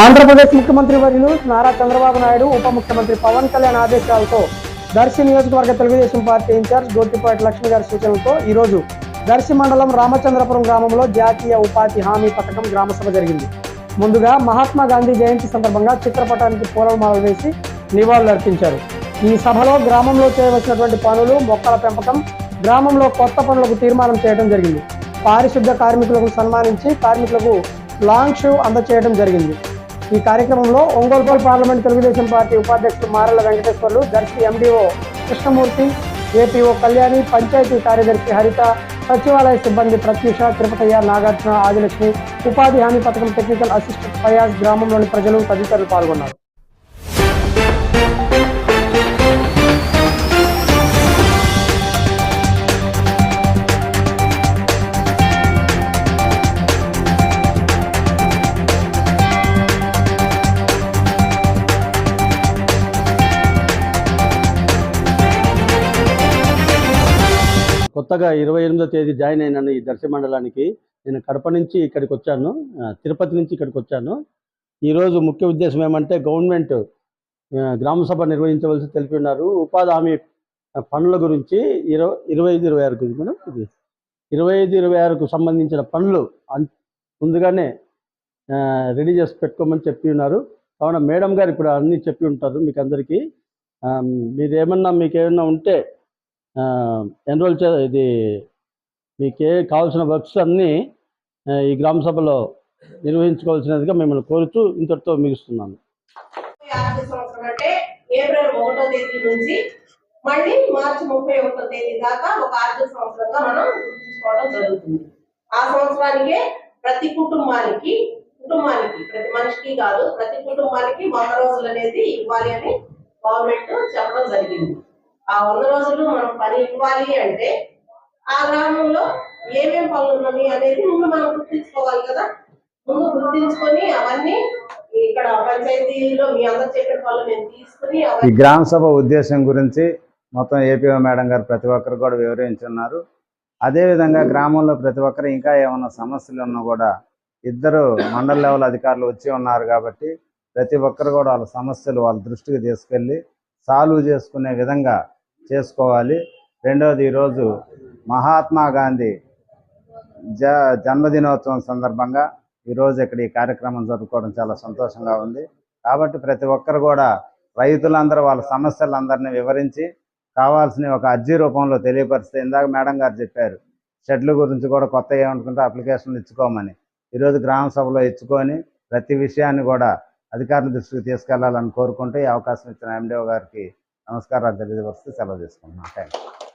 ఆంధ్రప్రదేశ్ ముఖ్యమంత్రి వర్యులు నారా చంద్రబాబు నాయుడు ఉప ముఖ్యమంత్రి పవన్ కళ్యాణ్ ఆదేశాలతో దర్శి నియోజకవర్గ తెలుగుదేశం పార్టీ ఇన్ఛార్జ్ గోటిపాటి లక్ష్మి గారి సూచనలతో ఈరోజు దర్శి మండలం రామచంద్రపురం గ్రామంలో జాతీయ ఉపాధి హామీ పథకం గ్రామ సభ జరిగింది. ముందుగా మహాత్మా గాంధీ జయంతి సందర్భంగా చిత్రపటానికి పూలమాలలు వేసి నివాళులర్పించారు ఈ సభలో గ్రామంలో చేయవలసినటువంటి పనులు మొక్కల పెంపకం గ్రామంలో కొత్త పనులకు తీర్మానం చేయడం జరిగింది. పారిశుద్ధ కార్మికులకు సన్మానించి కార్మికులకు లాంగ్ షూ అందచేయడం జరిగింది. ఈ కార్యక్రమంలో ఒంగోల్పాల్ పార్లమెంట్ తెలుగుదేశం పార్టీ ఉపాధ్యక్షుడు మారెల వెంకటేశ్వర్లు దర్శి ఎండిఓ కృష్ణమూర్తి ఏపీఓ కళ్యాణి పంచాయతీ కార్యదర్శి హరిత సచివాలయ సిబ్బంది ప్రత్యూష తిరుపతయ్య నాగార్జున ఆదిలక్ష్మి ఉపాధి హామీ పథకం టెక్నికల్ అసిస్టెంట్ ఫయాజ్ గ్రామంలోని ప్రజలు తదితరులు పాల్గొన్నారు. కొత్తగా ఇరవై ఎనిమిదో తేదీ జాయిన్ అయినాను ఈ దర్శి మండలానికి నేను కడప నుంచి ఇక్కడికి వచ్చాను తిరుపతి నుంచి ఇక్కడికి వచ్చాను. ఈరోజు ముఖ్య ఉద్దేశం ఏమంటే గవర్నమెంట్ గ్రామసభ నిర్వహించవలసి తెలిపి ఉన్నారు. ఉపాధి హామీ పనుల గురించి ఇరవై ఇరవై ఐదు ఇరవై ఆరుకు మేడం? ఇది ఇరవై ఐదు ఇరవై ఆరుకు సంబంధించిన పనులు అన్- ముందుగానే రెడీ చేసి పెట్టుకోమని చెప్పి ఉన్నారు. కావున మేడం గారు ఇప్పుడు అన్నీ చెప్పి ఉంటారు మీకు అందరికీ మీరేమన్నా మీకు ఏమన్నా ఉంటే ఎన్రోల్ చే ఇది మీకే కావాల్సిన వర్క్స్ అన్నీ ఈ గ్రామ సభలో నిర్వహించుకోవాల్సినదిగా మిమ్మల్ని కోరుతూ ఇంతటితో ముగిస్తున్నాను. ఏప్రిల్ ఒకటో తేదీ నుంచి మళ్ళీ మార్చి ముప్పై ఒకటో తేదీ దాకా ఒక ఆర్థిక సంవత్సరంగా మనం గుర్తుంచుకోవడం జరుగుతుంది. ఆ సంవత్సరానికే ప్రతి కుటుంబానికి కుటుంబానికి ప్రతి మనిషికి కాదు ప్రతి కుటుంబానికి వంద రోజులు అనేది ఇవ్వాలి అని గవర్నమెంట్ చెప్పడం జరిగింది. ఆ వంద రోజులు మనం పని ఇవ్వాలి అంటే ఆ గ్రామంలో ఏమేం పనులు ఉన్నాయి అనేది ముందు మనం గుర్తించుకోవాలి కదా. ముందు గుర్తించుకొని అవన్నీ ఇక్కడ పంచాయతీలో మీ అందరు చెప్పిన పనులు నేను తీసుకుని ఈ గ్రామ సభ ఉద్దేశం గురించి మొత్తం ఏపీఓ మేడం గారు ప్రతి ఒక్కరు కూడా వివరించున్నారు. అదేవిధంగా గ్రామంలో ప్రతి ఒక్కరు ఇంకా ఏమైనా సమస్యలు ఉన్నా కూడా ఇద్దరు మండల లెవెల్ అధికారులు వచ్చి ఉన్నారు కాబట్టి ప్రతి ఒక్కరు కూడా వాళ్ళ సమస్యలు వాళ్ళ దృష్టికి తీసుకెళ్ళి సాల్వ్ చేసుకునే విధంగా చేసుకోవాలి. రెండవది ఈరోజు మహాత్మా గాంధీ జ జన్మదినోత్సవం సందర్భంగా ఈరోజు ఇక్కడ ఈ కార్యక్రమం జరుపుకోవడం చాలా సంతోషంగా ఉంది. కాబట్టి ప్రతి ఒక్కరు కూడా రైతులందరూ వాళ్ళ సమస్యలందరినీ వివరించి కావాల్సిన ఒక అర్జీ రూపంలో తెలియపరిస్తే ఇందాక మేడం గారు చెప్పారు షెడ్ల గురించి కూడా కొత్త ఏమనుకుంటే అప్లికేషన్లు ఇచ్చుకోమని. ఈరోజు గ్రామ సభలో ఇచ్చుకొని ప్రతి విషయాన్ని కూడా అధికారుల దృష్టికి తీసుకెళ్ళాలని కోరుకుంటూ ఈ అవకాశం ఇచ్చిన ఎండిఓ గారికి నమస్కారాలు తెలియజేస్తూ సెలవు తీసుకుంటున్నాను థ్యాంక్ యూ